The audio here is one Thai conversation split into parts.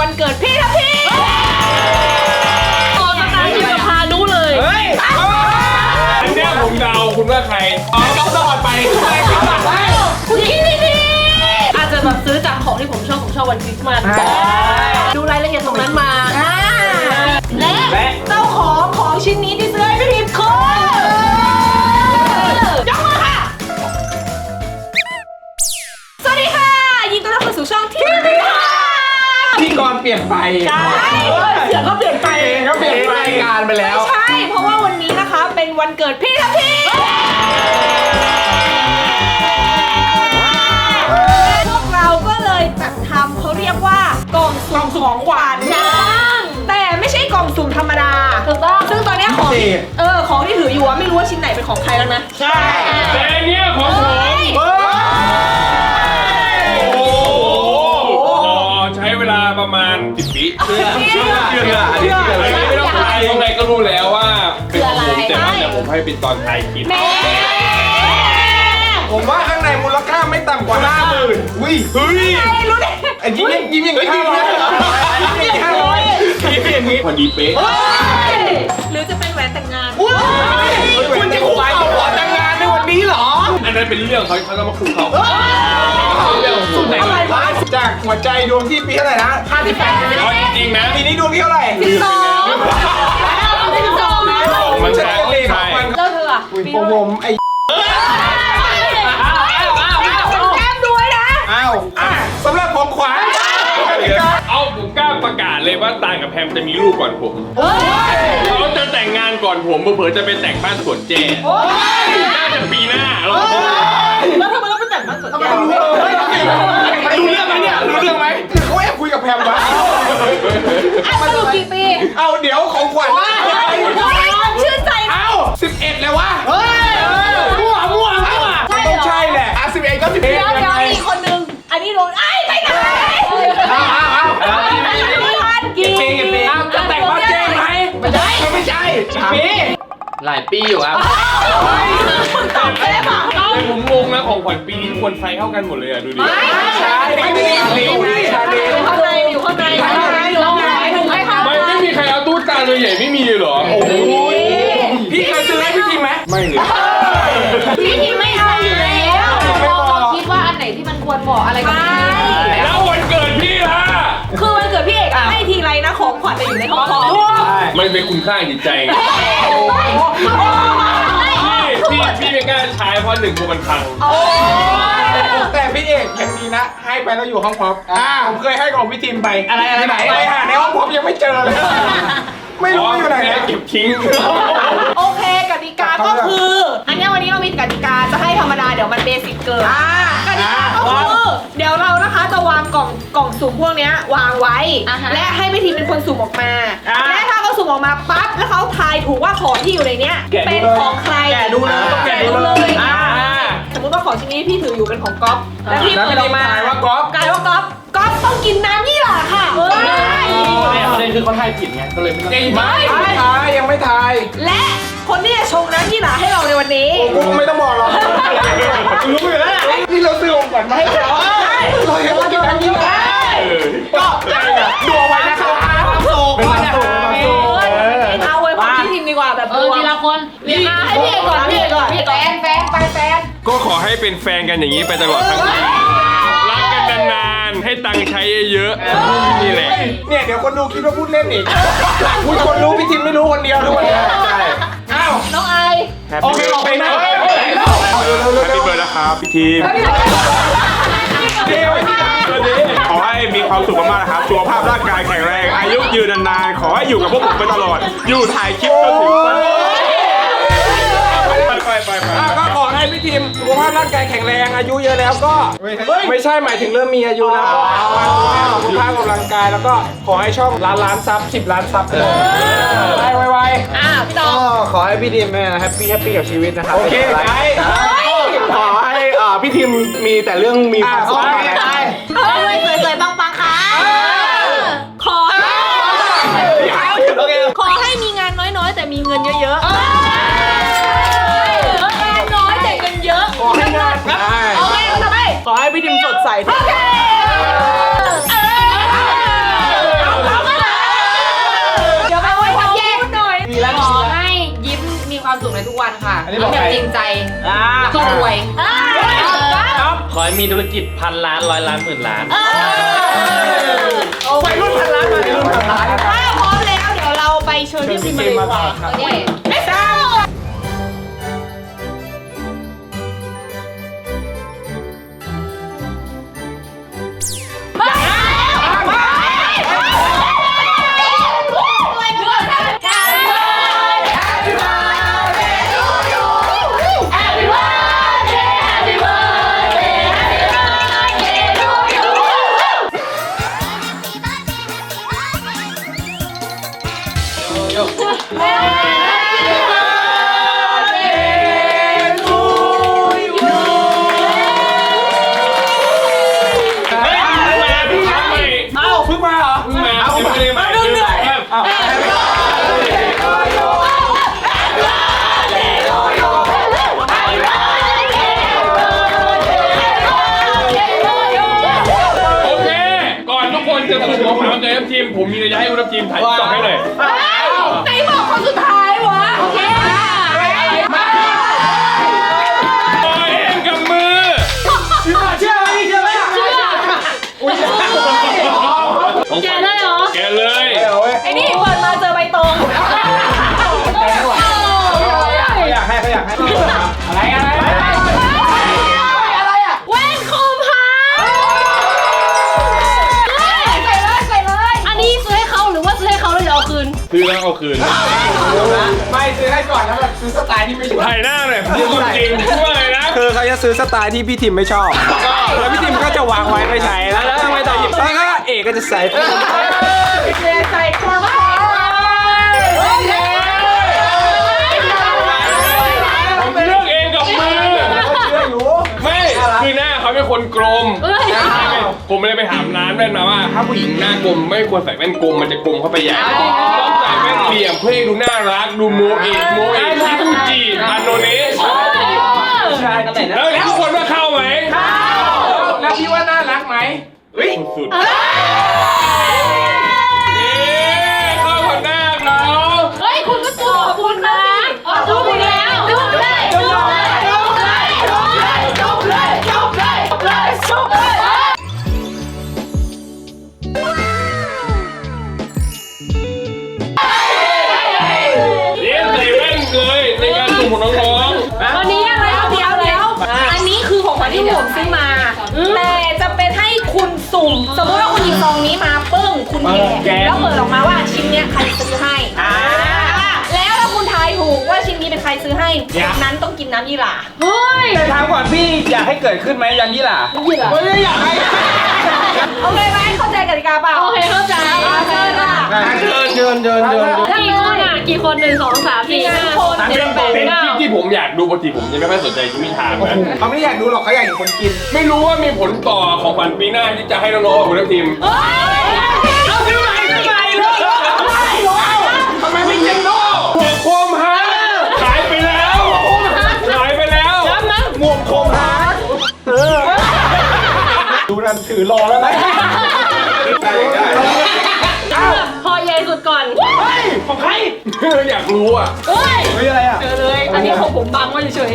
วันเกิดพี่ทัพพี่ต่อสตาร์ทอยู่กับพานุเลยเฮ้ยอันเนี้ยผมเดาคุณว่าใครอ๋อต้องตลอดไปใช่ครับคุณพี่พี่พี่อาจจะแบบซื้อจากของที่ผมชอบผมชอบวันคริสต์มาส กรณ์เปลี่ยนไปใช่เสียงก็เปลี่ยนไปเขาเปลี่ยนรายการไปแล้ว ใช่ เพราะว่าวันนี้นะคะเป็นวันเกิดพี่ทัพพี่พวกเราก็เลยจัดทำเขาเรียกว่ากล่องสุ่มของขวัญแต่ไม่ใช่กล่องสุ่มธรรมดาถูกต้องซึ่งตอนเนี้ยของพิเศษเออของที่ถืออยู่อะไม่รู้ว่าชิ้นไหนเป็นของใครแล้วนะ ใช่แต่อันเนี้ยของผม ประมาณ10วิเชื่อเชื่อเชื่ออันนี้เชื่ออะไรเลยไม่ต้องทายตรงไหนก็รู้แล้วว่าเป็นของผมแต่ว่าเดี๋ยวผมให้เป็นตอนท้ายคลิปแม่ผมว่าข้างในมูลค่าไม่ต่ำกว่าห้าหมื่นอุ้ยเฮ้ยรู้ได้ไอ้ยิ้มยังยิ้มยังห้าร้อยยิ้มยังห้าร้อยยิ้มอย่างนี้พอดีเป๊ะหรือจะเป็นแหวนแต่งงานคุณจะคุกเข่าขอแต่งงานในวันนี้เหรอ อันนั้นเป็นเรื่องเขาเขาต้องมาคุยเขา สุดไหนวะจากหัวใจดวงที่ปีเท่าไหร่นะ58เอาจริงๆนะปีนี้ดวงที่เท่าไหร่สิบสองสิบสองนะมันจะใช่ต้องเลขขอใช่งมันแล้วเธออะผมผมไอ้แก้มด้วยนะอ้าวอะสำหรับของขวัญเอาผมกล้าประกาศเลยว่าตางกับแพมจะมีลูกก่อนผมเขาจะแต่งงานก่อนผมเผื่อๆจะไปแต่งบ้านสวนแจ้น่าจะปีหน้าเราแล้ว ทำไมต้องไปแต่งบ้านสวนแก้วรู้เรื่องไหมเนี่ยรู้เรื่องไหมเขาแอบคุยกับแพมวะสรุปกี่ปีเอาเดี๋ยวของขวัญชื่นใจนะเอา11แล้ววะเฮ้ยมั่วมั่วมั่วต้องใช่แหละอะ11ก็11เดี๋ยวเดี๋ยวไงอีกคนนึงอันนี้โดนไอ้ไปไหนเอาเอาเอากี่ปีเอาจะแต่งบ้านเจ๊ไหมไม่ใช่ไม่ใช่ปี หลายปีอยู่ครับตอบได้ป่ะแต่ผมงงนะของขวัญปีนี้ทุกคนไฟเท่ากันหมดเลยอะดูดิใช่ไม่ได้ชาลีไงชาลีอยู่ข้างในอยู่ข้างในอยู่ข้างในถูกไหมคะไม่ไม่มีใครเอาตู้ตาตัวใหญ่ไม่มีเลยเหรอโอ้โหพี่เคยซื้อให้พี่ทีมไหมไม่เลยพี่ทีไม่เอาอยู่แล้วคิดว่าอันไหนที่มันควรบอกอะไรกันแล้ววันเกิดพี่ล่ะคือวันเกิดพี่เอกให้ทีไรนะของขวัญจะอยู่ในห้องของ มันเป็นคุณค่าจิตใจไงพี่พี่พี่ไม่กล้าใช้เพราะหนึ่งคือมันพัง แต่พี่เอกยังดีนะ ให้ไปแล้วอยู่ห้องพร็อพอ่าผมเคยให้ของพี่ทีมไปอะไรอะไรไหนไปหาในห้องพร็อพยังไม่เจอเลย ไม่รู้ว่าอยู่ไหนแม่นะเก็บทิ้งโอเค กติกาก็คืออันนี้วันนี้เรามีกติกาจะให้ธรรมดาเดี๋ยวมันเบสิกเกินกติกาก็คือเดี๋ยวเรานะคะจะวางกล่องกล่องสุ่มพวกเนี้ยวางไว้และให้พี่ทีมเป็นคนสุ่มออกมาและถ้าเขาสุ่มออกมาปั๊บแล้วเขาทายถูกว่าของที่อยู่ในเนี้ยเป็นของใครแกะดูเลยต้องแกะดูเลยอ่า สมมติว่าของชิ้นนี้พี่ถืออยู่เป็นของก๊อฟแล้วพี่แล้วเปิพี่ดอทีอมกมาทายว่าก๊อฟ กลายว่าก๊อฟก๊อฟต้องกินน้ำยี่หร่าค่ะเฮ้ยเนี่ยประเด็นคือเขาทายผิดไงก็เลยไม่ต้องไม่ไม่ทายยังไม่ทาย และ คนที่จะชงน้ำยี่หร่าให้เราในวันนี้กูไม่ต้องบอกหรอกรู้อยู่แล้วนี่เราซื้อของขวัญมาให้เขาเราเห็นว่ากินอันนี้ได้ก็ดูเอาไว้นะครับความสุขเป็นความสุขเป็นความสุขเอาไว้พอพี่ทีมดีกว่าแบบเออทีละคนเรียกอาให้พี่เอกก่อนพี่เอกก่อนพี่แฟนแฟนไปแฟนก็ขอให้เป็นแฟนกันอย่างนี้ไปตลอดทั้งปีรักกันนานๆให้ตังค์ใช้เยอะๆนี่แหละเนี่ยเดี๋ยวคนดูคิดว่าพูดเล่นอีกพูดคนรู้พี่ทิมไม่รู้คนเดียวทุกคนใช่อ้าว น้องไอโอเคออกไปนะเอาเร็วแฮเร็วปปี้เบิร์ดนะครับพี่ทีมเร็วขอให้มีความสุขมากๆนะครับสุขภาพร่างกายแข็งแรง อายุยืนนานๆ ขอให้อยู่กับพวกผมไปตลอด อยู่ถ่ายคลิปจนถึงวันไปไปไปไป ก็ขอ ให้พี่ทิมสุขภาพร่างกายแข็งแรงอายุเยอะแล้วก็ไม่ใช่หมายถึงเริ่มมีอายุแล้วก็มาดูแลสุขภาพกำลังกายแล้วก็ขอให้ช่องล้านล้านซับสิบล้านซับเลยไปไวอ่าพี่ตองก็ขอให้พี่ทีมแม่แฮปปี้แฮปปี้กับชีวิตนะครับๆโอเคไปขอให้อ่าพี่ทีมมีแต่เรื่องมีความสุขไปนะไปรวยสวยๆปังๆค่ะขอให้ขอให้มีงานน้อยๆ แต่มีเงินเยอะๆ พี่ดิมสดใสโอเคดี๋ยวมาไว้ทำแยกหน่อยมีแล้วขให้ยิ้มมีความสุขในทุกวันค่ะอันนี้บอกจริงใจอ่ารวยขอให้มีธุรกิจพันล้านร้อยล้านหมื่นล้าน วัรุ่นพันล้านมาวัยรุ่นพันล้าน ถ้าพร้อมแล้วเดี๋ยวเราไปเชิญพี่พิมาเลยค่า ล์ที่ไม่ชอบถ่ายหน้าหน่อยพูดความจริงพูดว่าไงนะ คือเขาจะซื้อสไตล์ที่พี่ทิมไม่ชอบ แล้วพี่ทิมก็จะวางไว้ไม่ใช้แล้วแล้วทำไมต่อหยิบแล้วก็เอกก็จะใส่ไปใส่คอมหาผมเลือกเองกับมือเชื่ออยู่ไม่คือหน้าเขาเป็นคนกลมเอ้ยผมเลยไปถามร้านแว่นมาว่า ถ้าผู้หญิงหน้ากลมไม่ควรใส่แว่นกลมมันจะกลมเข้าไปใหญ่ต้องใส่แว่น เหลี่ยมเพื่อให้ดูน่ารักดูโมเอกโมเอกชิฟูจิอันโนเนสใช่แต่นะแล้วทุกคนว่าเข้าไหมแล้วพี่ว่าน่ารักไหมสุดๆ สุ่ม สมมติว่าคุณหยิบซองนี้มาปึ้ง คุณแกะแล้วเปิดออกมาว่าชิ้นเนี้ยใครซื้อให้แล้วถ้าคุณทายถูกว่าชิ้นนี้เป็นใครซื้อให้เด็กนั้นต้องกินน้ำยี่หร่า เฮ้ย แต่ถามก่อนพี่อยากให้เกิดขึ้นไหมยันยี่หล่ะ ไม่ได้อยากให้ โอเคไหมเข้าใจกติกาเปล่าโอเคเข้าใจโอเคค่ะเชิญเชิญเชิญเชิญกี่คนอะกี่คนหนึ่งสองสามสี่ห้าหกๆเจ็ดแปดเป็นเก้าคลิปที่ผมอยากดูปกติผมยังไม่ค่อยสนใจที่มีทางนะเขาไม่ได้อยากดูหรอกเขาอยากเห็นคนกิน ไม่รู้ว่ามีผลต่อของขวัญปีหน้าที่จะให้น้องๆของคุณทัพทีมันถือรอแล้วนะพอใหญ่สุดก่อนเฮ้ยของใครอยากรู้อะเฮ้ยเฮ้ยอะไรอะเจอเลย อันนี้ของผมบังไว้เฉย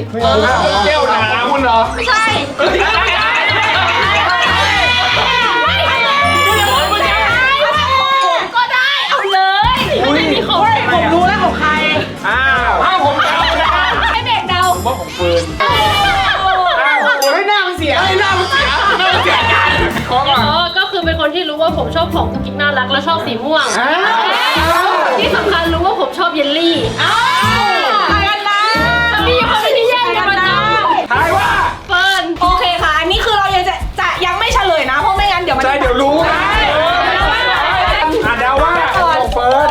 แก้วน้ำคุณเหรอไม่ใช่ ที่รู้ว่าผมชอบของกุ๊กกิ๊กน่ารักและชอบสีม่วง ที่สำคัญรู้ว่าผมชอบเยลลี่อ้าวใครกันนะมีคนที่แย่งกันมาจ้าทายว่าเฟิร์นโอเคค่ะ อันนี้คือเรายังจะจะยังไม่เฉลยนะ เพราะไม่งั้นเดี๋ยวมัน ใช่เดี๋ยวรู้นะอะเดาว่าของเฟิร์น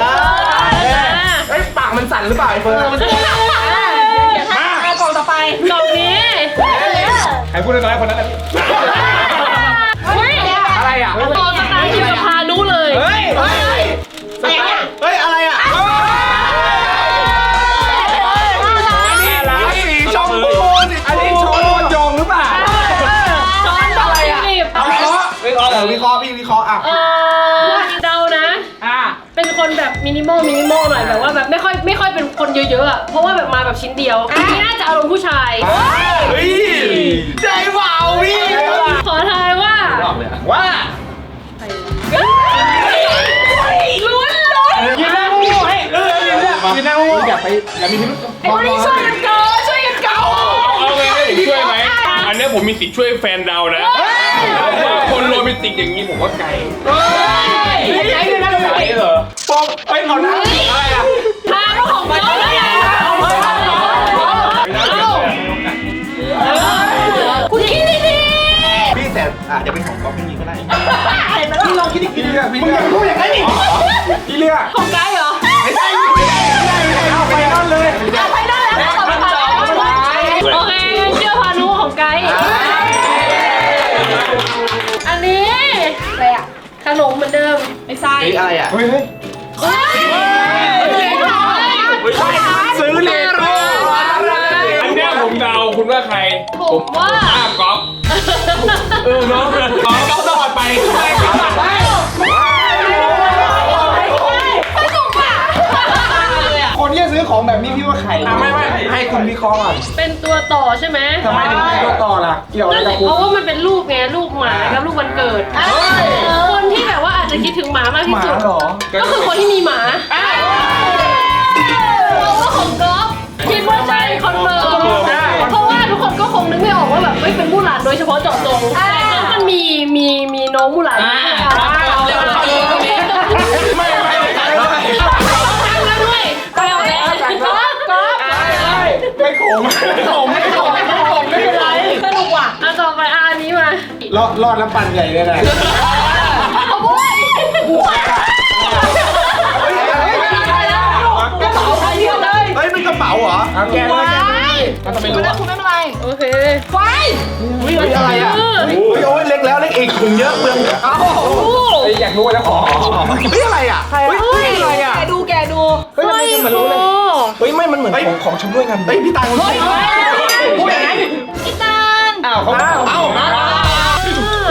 เฮ้ยปากมันสั่นหรือเปล่าไอ้เฟิร์นมากล่องต่อไป กล่องนี้ ใครพูดอะไรคนนั้นเเป็นคนเยอะๆอะเพราะว่าแบบมาแบบชิ้นเดียวอันนี้น่าจะอารมณ์ผู้ชายเฮ้ยใจเบาพี่ว่าลุ้นลุ้นยืนหน้างูให้เออยืนหน้ายืนหน้างูอย่าไปอย่ามีพิรุธไอ้คนนี้ช่วยกันเกาช่วยกันเกาเอาไงให้ผมช่วยไหมอันเนี้ยผมมีสิทธิ์ช่วยแฟนเดานะว่าคนโรแมนติกอย่างนี้ผมว่าไกลไอ้เนี่ยนะไอ้เหรอปองเฮ้ยเอาหน้าอะไรอะ พี่แต่อาจจะเป็นของก๊อฟพี่ก็ได้ๆเห็นไหมล่ะพี่ลองคิดอีกทีนึงอะพี่อยากรู้อย่างนั้นดิพี่เลือกของไกด์เหรอไม่ใช่ไม่ได้ไม่ได้ไม่ได้เอาไปนั่นเลยเอาไปได้แล้วต่อไปโอเคเชื่อพานุของไกด์อันนี้อะไรอะขนมเหมือนเดิมไม่ใช่เฮ้ยอะไรอะเฮ้ยเฮ้ยเฮ้ยซื้อเลโก้อันเนี้ยผมเดาคุณว่าใครผมว่าอ้าวก๊อฟ เออเนาะก๊อฟก๊อฟตลอดไปใช่ก๊อฟตลอดไปสนุกอะคนที่จะซื้อของแบบนี้พี่ว่าใครไม่ไม่ให้คุณวิเคราะห์ก่อนเป็นตัวต่อใช่ไหมทำไมถึงเป็นตัวต่อล่ะ เกี่ยวอะไรกับละคุณเพราะว่ามันเป็นรูปไงรูปหมากับรูปวันเกิดคนที่แบบว่าอาจจะคิดถึงหมามากที่สุดก็คือคนที่มีหมาเราก็ของก๊อฟคิดว่าใช่คอนเฟิร์ม งนึกไม่ออกว่าแบบไม่เป็นมู่หลานโดยเฉพาะเจาะจงแต่ก็มันมีมีมีน้องมู่หลานมาไม่ไม่ไม่ไม่แล้วด้วยไปเอาแล้วก๊อฟก๊อฟไม่ขมไม่ขมไม่ขมไม่ขมไม่เป็นไรสนุกว่ะอะต่อไปอะอันนี้มารอดรอดแล้วปั่นใหญ่เลยนะเอาบุ้ยกระเป๋าใครเดียวเลยเฮ้ยเป็นกระเป๋าเหรอเอาแกะเลยแกะเลยก็จะไม่รู้ไม่ได้ว่าคุณไม่เป็นไรโอเคไฟเฮ้ยอะไรอะเฮ้ยโอ้ยเล็กแล้วเล็กอีกถุงเยอะเปลืองเอ้าอยากรู้แล้วขอเฮ้ยอะไรอะเฮ้ยเฮ้ยอะไรอะแกดูแกดูเฮ้ยทำไมจะเหมือนรู้เลยเฮ้ยไม่มันเหมือนของของชำร่วยกันเฮ้ยพี่ตังค์เฮ้ยพูดอย่างนั้นพี่ตังอ้าวเขาอ้าวอ้าว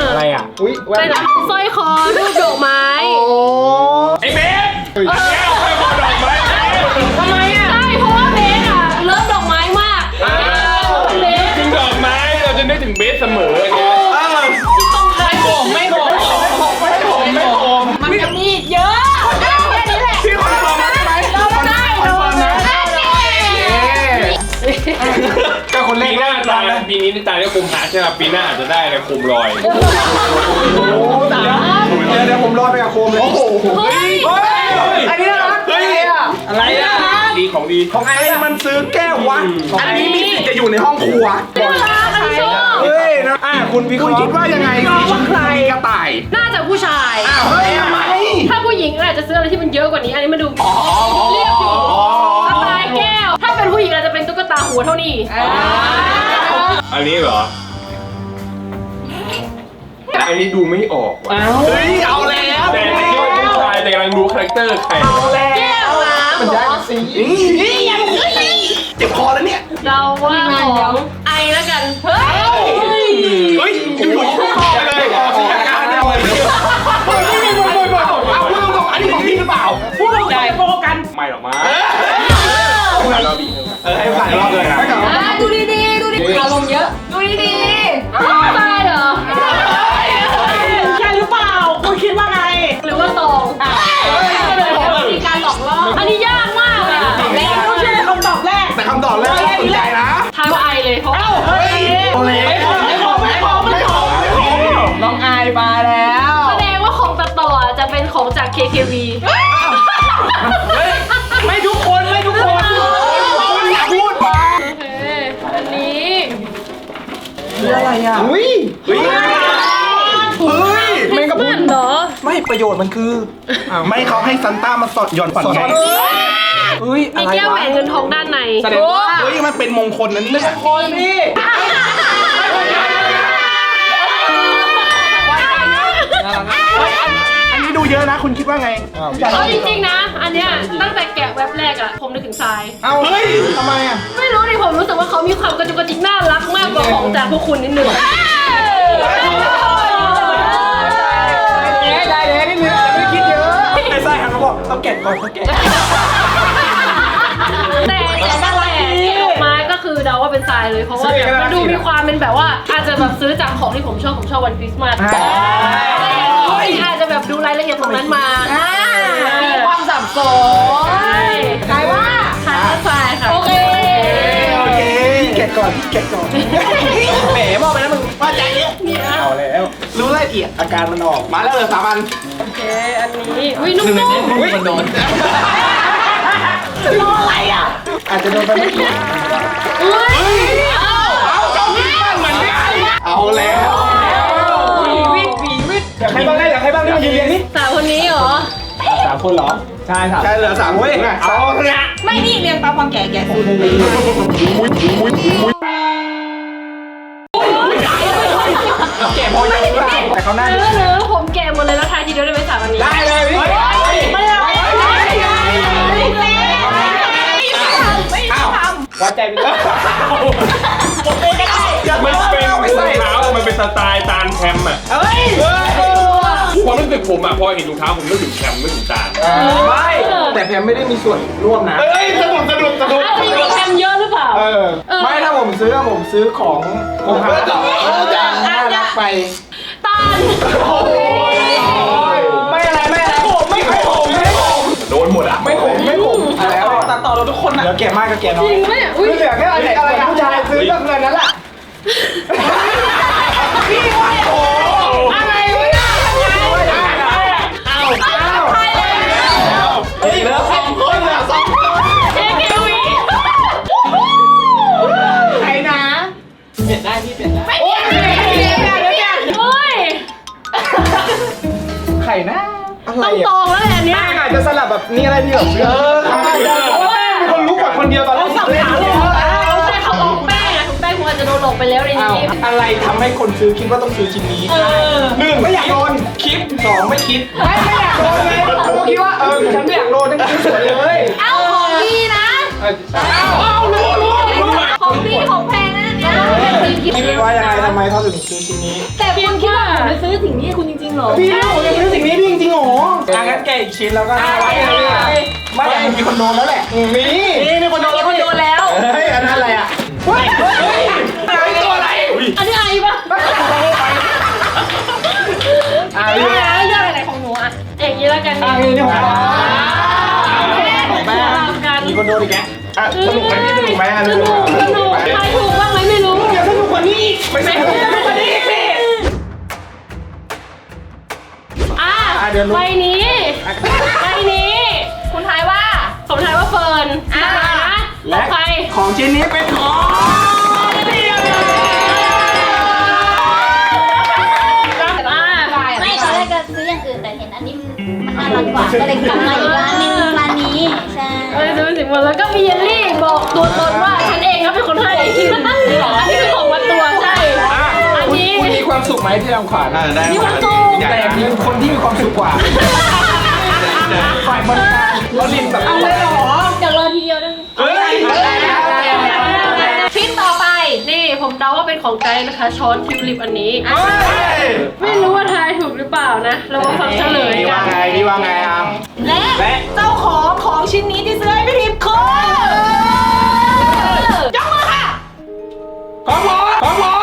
อะไรอะ อุ้ยไปนะสร้อยคอรูปดอกไม้ไอ้เบสอันเนี้ยเอาไปบ เบสเสมอเนี่ยไม่โกงไม่โกงไม่ผมไม่ผมมันจะมีเยอะแค่นี้แหละพี่คอนเฟิร์มได้ไหมเราได้เรานะก็คนแรกปีหน้าตายปีนี้ตายได้คุมหาใช่ไหมปีหน้าอาจจะได้เลยคุมรอยโอ้ตาเดี๋ยวเดี๋ยวผมรอไปกับโคมเลยโอ้โหเฮ้ยอันนี้นะเฮ้ยอะไรอะดีของดีของไอ้มันซื้อแก้ววะอันนี้มีสิทธิ์จะอยู่ในห้องครัวน่ารักอันนี้ชอบ เฮ้ยนะอะคุณวิเคราะห์คุณคิดว่ายังไงว่าใครกระต่าย น่าจะผู้ชายอ้าวเฮ้ยทำไมถ้าผู้หญิงอาจจะซื้ออะไรที่มันเยอะกว่านี้ อันนี้มันดูเรียบอยู่สไตล์แก้ว ถ้าเป็นผู้หญิงอาจจะเป็นตุ๊กตาหัวเท่านี้อันนี้เหรออันนี้ดูไม่ออกว่ะเฮ้ยเอาแล้วแต่คิดว่าผู้ชายแต่กำลังดูคาแรคเตอร์ใครแก้วน้ำมันเหรย้ายอสีเจ็บคอแล้วเนี่ย เราว่าของไอแล้วกัน เฮ้ย เฮ้ยอยู่ที่คอเลยคอสีอาการเนี่ยเลยเฮ้ยไม่มีไม่ไม่ไม่เอาพูดตรงๆอันนี้ของพี่หรือเปล่าพูดตรงๆโกกันไม่หรอกมั้งเออให้ผ่านรอบเลยนะอะดูดีๆดูดีๆอารมณ์เยอะดูดีตายเหรอๆใช่หรือเปล่าคุณคิดว่าไง หรือว่าตองมีการหลอกล่ออันนี้ยากมากเลยอะแล้วต้องเชื่อคำตอบแรกแต่คำตอบแรกน่าสนใจนะทายว่าไอเลยเพราะเฮ้ยโอเล่ น้องอายมาแล้วแสดงว่าของตัดต่อจะเป็นของจาก KKV ไม่ทุกคนไม่ทุกคนคุณอย่าพูดมาโอเค อันนี้อะไรอะอุ้ยเฮ้ยเฮ้ยคริสต์มาสเหรอ ไม่ประโยชน์มันคือไม่เขาให้ซันต้ามาสอดหย่อนฝันไงเฮ้ยอะมีไรแก้วแหววะนเงินทองด้านในแสดงว่าเฮ้ยมันเป็นมงคลนะนี่มงคลนี่อั อะนะคุณคิดว่าไงเอาจริงๆนะ อันเนี้ยตั้งแต่แกะเว็บแรกอะผมนึกถึงทราย เอาเฮ้ยทำไมอะไม่รู้ดิผมรู้สึกว่าเขามีความกระจุกกระจิกน่ารักมากกว่าของจากพวกคุณนิดหนึ่งเอ๊ะได้เลยนิดนึงไม่คิดเยอะไอ้ไส้หันมาบอกต้องแกะก่อนต้องแกะแต่แต่แต่แต่ดอกไม้ก็คือเดาว่าเป็นทรายเลยเพราะว่าซื้อเอแบบงก็ได้มันดูสิมีความเป็นแบบว่า อาจจะแบบซื้อจากของที่ผมชอบผมชอบวันคริสต์มาส อาจจะแบบดูรายละเอียดตรงนั้นมามีความสับสนใช่ทายว่าทายว่าทรายค่ะ โอเค โอเคพี่เก็ตก่อนพี่เก็ตก่อนแหมมองไปนะมึงว่าใจเนี้ยเอาแล้ว รู้รายละเอียดอาการมันออก มาแล้วเหรอสามอันโอเค อันนี้ อุ้ยนุ่มมันโดนรออะไรอะ อาจจะโดนไปไม่กี่ๆอุ้ย เอ้าเอาเจ้าพี่บ้านเหมือนกันเอาแล้ววีวิทวีวิท อยากใครบ้างได้อยากใครบ้างนี่มายืนเรียงนี่สาวคนนี้เหรอ สามคนเหรอใช่ครับใช่เหลือสามเว้ยเอาละไม่นี่เรียงตามความแก่แก่สุดแก่พอยังหรือเปล่าแต่เขาหน้าเออเนอะผมแก่หมดเลยแล้วทายทีเดียวได้ไหมสาวคนนี้ ได้เลยพี่ไม่เอาไม่เอาไม่เอาไม่ทำวัดใจไปเลยมันเป็นรองเท้ามันเป็นสไตล์ตาลแคมอะเฮ้ย ความรู้สึกผมอะพอเห็นรองเท้าผมนึกถึงแคมนึกถึงตาลไม่แต่แพมไม่ได้มีส่วนร่วมนะเฮ้ยสนุกสนุกสนุกอ้าวมีแคมเยอะหรือเปล่า เออไม่ถ้าผมซื้อผมซื้อของผมหาจะน่ารักไปตาลไม่อะไรไม่อะไรผมไม่ไม่ผมไม่ผมโดนหมดอะไม่ผมไม่ผมแล้วตัดต่อเราทุกคนนะเหลือแก่มากกับแก่น้อจยริงไหมเนี่ยอุ้ยเหลือแค่อะไรอะไรผู้ชายซื้อก็เงินนั้นแหละ อะไรต้องตอะองแล้วแหละเนี่ยแม่งอาจจะสลับแบบนี่อะไรพี่แบบเออใครมีคนรู้กว่าคนเดียวตอนแรกสับขาเอาใช่เขาบอกแป้งอะถุงแป้งคงอาจจะโดนหลอกไปแล้วในอ้าวนี้ อะไรทำให้คนซื้อคิดว่าต้องซื้อชิ้นนี้หนึ่งไม่อยากโดนคิดสองไม่คิดไม่ไม่อยากโดนไงผมคิดว่าเออฉันไม่อยากโดนนั่นคือสวยเลยเอาของดีนะอ้าวรู้รู้รู้ ของดีของแพงนะเนี่ย คิดว่ายังไงทำไมเขาถึงซื้อชิ้นนี้แต่คุณคิดว่าผมจะซื้อสิ่งนี้ให้คุณจริงๆเหรอพี่ผมจะซื้อสิ่งนี้พี่จริงๆเหรออะงั้นแกอีกชิ้นแล้วก็ไว้เลยไม่มีคนโดนแล้วแหละมีนี่มีคนโดนมีแล้วคนโดนแล้วเฮ้ยอันนั้นอะไรอะเฮ้ยเฮ้ยอะไรตัวอะไรอันนี้อะไรปะอะเลืเรื่องอกอะไรของหนูอะอย่างนี้แล้วกันอะนี่เรื่องของของแม่กันมีคนโดนอีกแก อะสนุกไหมพี่สนุกไหมอะสนุกสนุกใครถูกบ้างไหมไม่รู้เดี๋ยวสนุกกว่านี้อีกไม่ใช่สนุกกว่านี้อีกสิอะอะเดี๋ยวรู้ ใบนี้ใบนี้ คุณทายว่าผมทายว่าเฟิร์นอะนะแล้วใครของชิ้นนี้เป็นของเดียวอะ ไม่ตอนแรกก็ซื้ออย่างอื่นแต่เห็นอันนี้มันน่ารักกว่าก็เลยกลับมาอีกร้านหนึงร้านนี้ใช่ เอ้ยดูสิหมดแล้วก็มีเยลลี่บอกตัวตนว่าฉันเองก็เป็นคนให้อันนี้คือของวัดตัวใช่ อันนี้ คุณมีความสุขไหมที่ทำขวัญมีความสุขแต่มีคนที่มีความสุขกว่าฝ่ายบริการเราลินแบบเอาเลยเหรออยากรอทีเดียวได้ไหมเฮ้ยชิ้นต่อไป นี่ผมเดาว่าเป็นของไกด์นะคะ ช้อนทิวลิปอันนี้เฮ้ยไม่รู้ว่าทายถูกหรือเปล่านะ เรามาฟังเฉลยนี่กัว่าน ไงนี่ว่าไงอะ และและ เจ้าของของชิ้นนี้ที่ซื้อให้พี่ทิพย์คือยกมือค่ะ ของผมของผม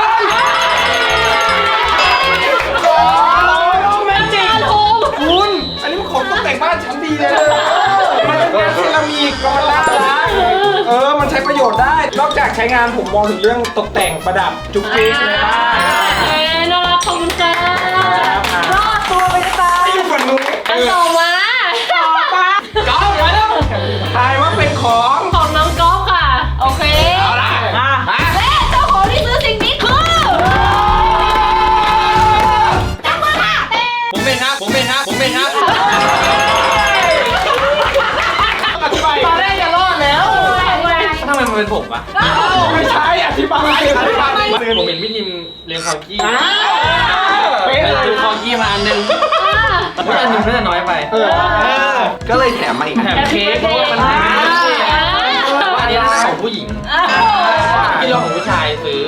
ของแมจิกคุณ อันนี้มันของตกแต่งบ้านชั้นดีเลยมันเป็นงานเซรามิกก็มันน่ารักเออ มันใช้ประโยชน์ได้ นอกจากใช้งานผมมองถึงเรื่องตกแต่งประดับจุกจิกในบ้านเอ้ยน่ารักขอบคุณค่ะรอดตัวไปจะตายไม่อยู่ฝั่งนู้นอันต่อมา ไม่ใช่อธิบายอธิบายผมเห็นพี่ทิมเลี้ยงคอกี้อ่าเป็นซื้อคอกี้มาอันหนึงเพื่อนหนึ่งเพื่อนน้อยไปก็เลยแถมมาอีกแถมเค้กเพราะว่ามันหาไม่ได้อันนี้ของผู้หญิงที่เราของผู้ชายซื้อ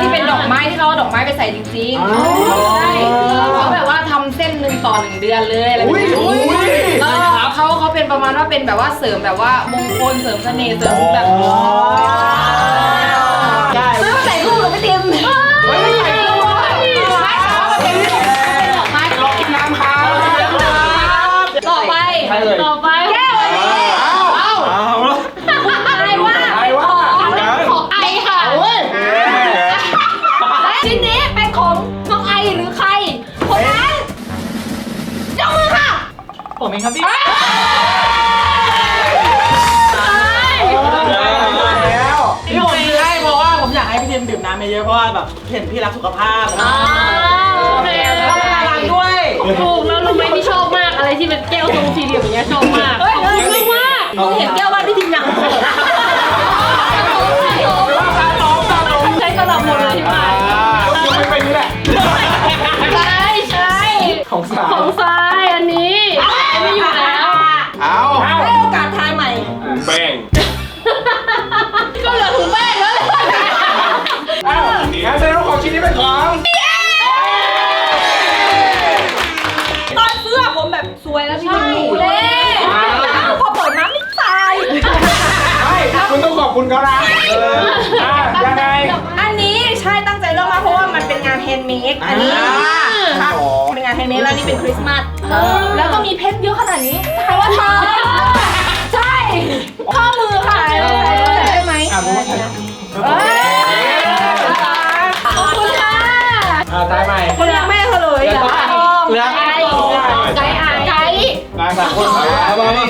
ที่เป็นดอกไม้ที่เขาเอาดอกไม้ไปใส่จริงๆใช่เขาแบบว่าทำเส้นหนึ่งต่อหนึ่งเดือนเลยอะไรแบบนี้แล้วเขาเขาเป็นประมาณว่าเป็นแบบว่าเสริมแบบว่ามงคลเสริมเสน่ห์เสริมแบบซื้อมาใส่คู่กับพี่ติมไม่ใส่คู่ไม่แต่ว่ามันเป็นเป็นดอกไม้รอกินน้ำครับต่อไปต่อไปแเยอะๆเพราะว่าแบบเห็นพี่รักสุขภาพอ่าโอเคด้วย ถูกแล้วรู้ไหมที่ชอบมากอะไรที่เป็นแก้วทรงสี่เหลี่ยมอย่างเงี้ยชอบมากขอบคุณมากมึงเห็นแก้วว่าพี่ทิมยังใช้สลับหมดเลยที่บ้านยังไม่เป็นนี่แหละใช่ใช่ของสาขวองทรายอันนี้ไม่อยู่แล้ว คริสต์มาสแล้วก็มีเพชรเยอะขนาดนี้ทายว่าทองใช่ข้อมือค่ะได้ไหมอะผมว่าใช่เอ้ยขอบคุณค่ะอะตายใหม่คนรักแม่เฉลยเหรอทองเหลือไก่ไก่ไก่ตายสามคนเอามานี่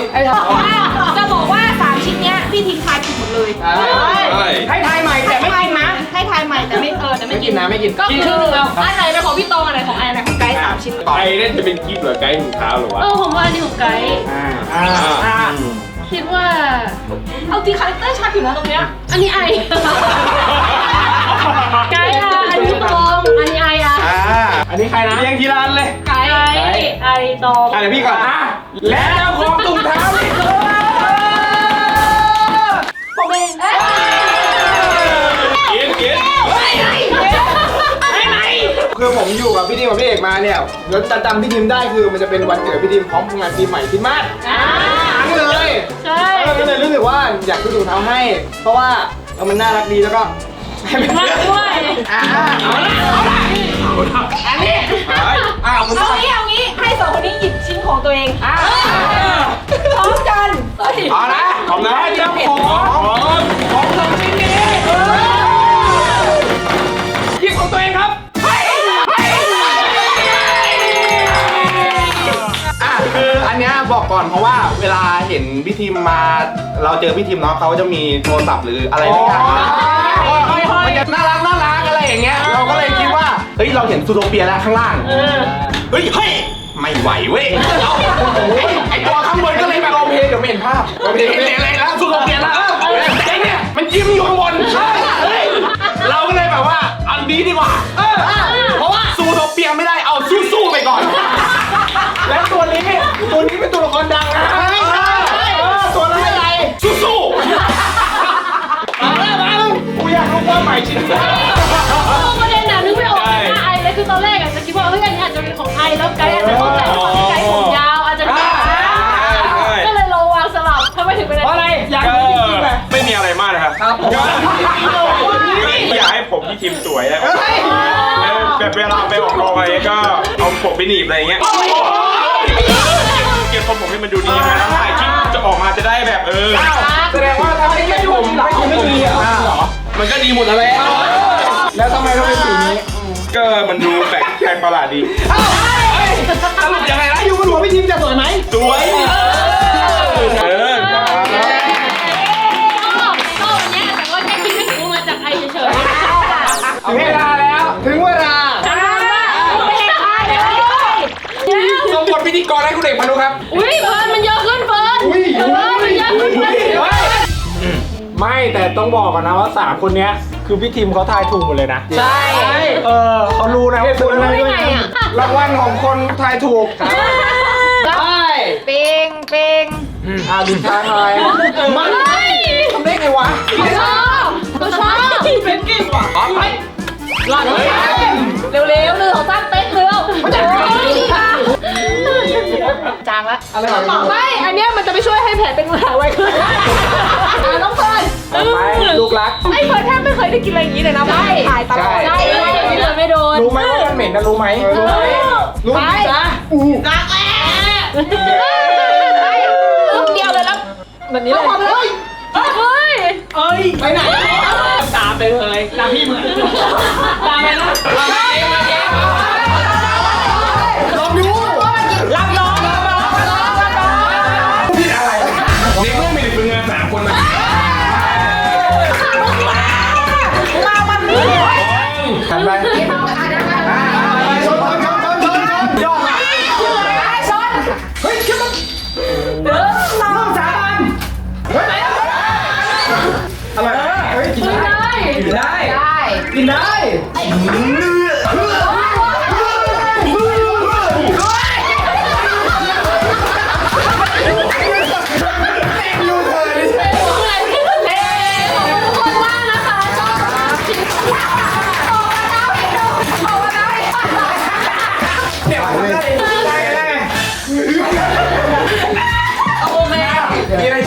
จะบอกว่าสามชิ้นเนี้ยพี่ทิ้งทายผิดหมดเลยใช่ให้ทายใหม่แต่ให้ไม่ทายนะให้ ทายใหม่แต่ไม่เออแต่ไม่ไม่กิกินนนะไม่กินก็คืออันไหนเป็นของพี่ตองอันไหนของไออันไหนของไก่สามชิ้นไก่เนี่ยจะเป็นกิ๊บเหรอไก่ถุงเท้าหรือวะเออผมว่าอันนี้ของไกด์อ่าอ่าอ่าคิดว่าเอาจริงคาแรคเตอร์ชัดอยู่นะตรงเนี้ยอันนี้ไอไกด์อะอันนี้ตองอันนี้ไออะอ่าอันนี้ใครนะเรียงทีละอันเลยไกด์ไอตองอะเดี๋ยวพี่ก่อนอะและเจ้าของถุงเท้านี่คือผมเองเอ้ย กินกินคือผมอยู่กับพี่ดิมกับพี่เอกมาเนี่ยแล้วจำพี่ดิมได้คือมันจะเป็นวันเกิดพี่ดิมพร้อมงานปีใหม่คริสต์มาสทั้งเลยใช่ก็เลยรู้สึกว่าอยากซื้อถุงเท้าให้ เพราะว่าเออมันน่ารักดีแล้วก็ให้เป็นมากด้วยอ่าเอาละเอาละเอาละอันนี้อ่าเอางี้เอางี้ให้สองคนนี้หยิบชิ้นของตัวเองอะพร้อมกันเอาละของนะเจ้าของของสอง กก่อนเพราะว่าเวลาเห็นพี่ทีมมา เราเจอพี่ทีมเนาะเขาจะมีโทรศัพท์หรืออะไรทุกอย่างมันจะน่ารักน่ารักอะไรอย่างเงี้ย เราก็เลยคิดว่า เฮ้ยเราเห็นซูโทเปียแล้วข้างล่างเออเฮ้ยเฮ้ยไม่ไหวเว้ยไอ้ไอตัวข้างบนก็เลยแบบโอเพเดี๋ยวไม่เห็นภาพโอเพเห็นอะไรแล้วสุดโอเปลี่ยนแล้วเออไอ้เนี่ยมันยิ้มอยู่ข้างบนใช่เฮ้ยเราก็เลยแบบว่าอันนี้ดีกว่าเออเพราะว่าซูโทเปียไม่ได้เอาสู้ๆไปก่อน แล้วตัวนี้ตัวนี้เป็นตัวละครดังนะเออตัวนั้นอะไรสู้ๆมาแล้วมาแล้วกูอยากรู้ว่าใหม่ชิ้นนี้เออประเด็นน่ะนึกไม่ออกเลยว่าไอเลยคือตอนแรกอะจะคิดว่าเฮ้ยอันนี้อาจจะเป็นของไอแล้วไกด์อาจจะเข้าใจว่าไกด์ผมยาวอาจจะเป็นก็เลยลองวางสลับทำไมถึงเป็นเพราะอะไรอยากก็รู้จริงๆเลยไม่มีอะไรมากนะครับครับผม อยากให้ผมที่ทีมสวยอะเฮ้ย แบบเวลาไปออกกองอะไรก็เอาปกไปหนีบอะไรอย่างเงี้ย เก็บผมผมให้มันดูดีนะถ่ายคลิปจะออกมาจะได้แบบเออ แสดงว่าถ้าไม่ใช่ผมไม่คุณไม่ดีเหรอมันก็ดีหมดแล้วแล้วทำไมต้องเป็นสีนี้ ก็มันดูแปลกแปลกประหลาดดีสรุปยังไงนะอยู่บนหัวพี่ทีมจะสวยไหมสวยเออ งบทพิธีกรให้คุณเอกมาดูครับๆอุ้ยเฟิร์นมันเยอะขึ้นเฟิร์นอุ้ยเฟิร์นมันเยอะขึ้นเฟิร์นไม่แต่ต้องบอกก่อนนะว่าสามคนเนี้ยคือพี่ทีมเขาทายถูกหมดเลยนะ ใช่ เออเขารู้นะว่าคุณรู้ได้ไงอะรางวัลของคนทายถูกใช่เป่งเป่งอ่าดินทางหน่อยมันทำได้ไงวะชอบก็ชอบเป็นเก่งว่ะไปหลังเร็วๆหนึ่งของสาม ละอะไรไม่ อันเนี้ยมันจะไปช่วยให้แผลเป็นแผลไวขึ้นน้องเฟิร์นไปลูกรัก ไอ้เฟิร์นแทบไม่เคยได้กินอะไรอย่างนี้เลยนะถ่ายตลอดใช่ ได้เลยที่เหลือไม่โดนรู้ไหมว่ามันเหม็นนะรู้ไหมรู้ไหมรู้ไปรักแม่อึ๊บเดียวเลยแล้วแบบนี้เลยเฮ้ยเอ้ยไปไหนตามไปเลยตามพี่เหมือนตามไปนะ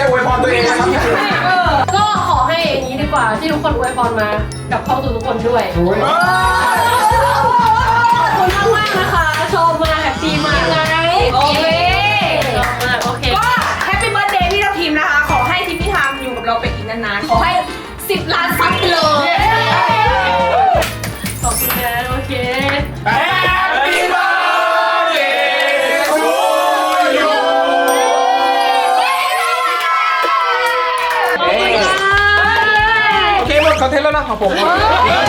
อะไรจะอวยพรตัวเองไหมครับก็ขอให้อย่างนี้ดีกว่าที่ทุกคนอวยพรมา กับเข้าสู่ทุกคนด้วยโอ้ยขอบคุณมากมากๆนะคะ ชอบมากแฮปปี้มากไงโอเคชอบมากโอเค ก็แฮปปี้เบิร์ดเดย์พี่ทัพทีมนะคะ ขอให้ทีมพี่ทามอยู่กับเราไปอีกนานๆ ขอให้ 10 ล้าน โอเคหมดคอนเทนต์แล้วนะของผม พายุ